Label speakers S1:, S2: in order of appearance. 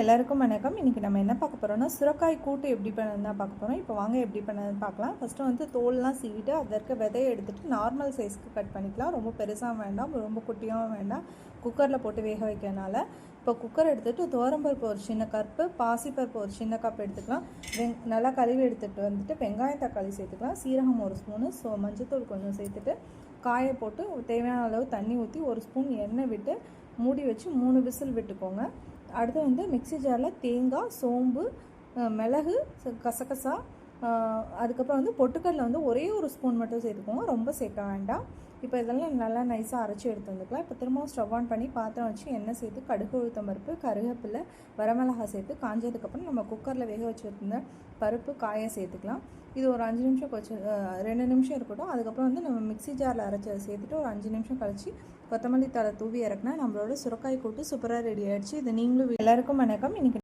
S1: எல்லாருக்கும் வணக்கம். இன்றைக்கி நம்ம என்ன பார்க்க போகிறோம்னா சுரக்காய் கூட்டு எப்படி பண்ணணும் தான் பார்க்க போகிறோம் இப்போ வாங்க எப்படி பண்ணதுன்னு பார்க்கலாம். ஃபஸ்ட்டு வந்து தோல்லாம் சீவிட்டு அதற்கு இருக்க விதையை எடுத்துகிட்டு நார்மல் சைஸ்க்கு கட் பண்ணிக்கலாம். ரொம்ப பெருசாக வேண்டாம் ரொம்ப குட்டியாகவும் வேண்டாம். குக்கரில் போட்டு வேக வைக்கிறனால இப்போ குக்கர் எடுத்துகிட்டு துவரம்பருப்பு ஒரு சின்ன கப்பு பாசிப்பருப்பு ஒரு சின்ன கப் எடுத்துக்கலாம். வெங் நல்லா கழுவி எடுத்துகிட்டு வந்துட்டு வெங்காயம் தக்காளி சேர்த்துக்கலாம். சீரகம் ஒரு ஸ்பூனு ஸோ மஞ்சத்தூள் கொஞ்சம் சேர்த்துட்டு காயை போட்டு தேவையான அளவு தண்ணி ஊற்றி ஒரு ஸ்பூன் எண்ணெய் விட்டு மூடி வச்சு மூணு விசில் விட்டுக்கோங்க. அடுத்து வந்து மிக்ஸி ஜாரில் தேங்காய் சோம்பு மிளகு கசகசா அதுக்கப்புறம் வந்து பொட்டுக்கடலை வந்து ஒரே ஒரு ஸ்பூன் மட்டும் சேர்த்துக்கோங்க. ரொம்ப சேர்க்க வேண்டாம். இப்போ இதெல்லாம் நல்லா நைஸாக அரைச்சி எடுத்து வந்துக்கலாம். இப்போ திரும்பவும் ஸ்டவ் ஆன் பண்ணி பாத்திரம் வச்சு எண்ணெய் சேர்த்து கடுகு உளுத்தம் பருப்பு கருவேப்பிலை வரமிளகாய் சேர்த்து காஞ்சதுக்கப்புறம் நம்ம குக்கரில் வேக வச்சுருந்த பருப்பு காயை சேர்த்துக்கலாம். இது ஒரு அஞ்சு நிமிஷம் கொச்சு ரெண்டு நிமிஷம் இருக்கட்டும். அதுக்கப்புறம் வந்து நம்ம மிக்ஸி ஜாரில் அரைச்சதை சேர்த்துட்டு ஒரு அஞ்சு நிமிஷம் கழிச்சு கொத்தமல்லி தலை தூவி இறக்குனா நம்மளோட சுரக்காய் கூட்டு சூப்பராக ரெடி ஆகிடுச்சு இது நீங்களும் எல்லாருக்கும் வணக்கம். இன்றைக்கி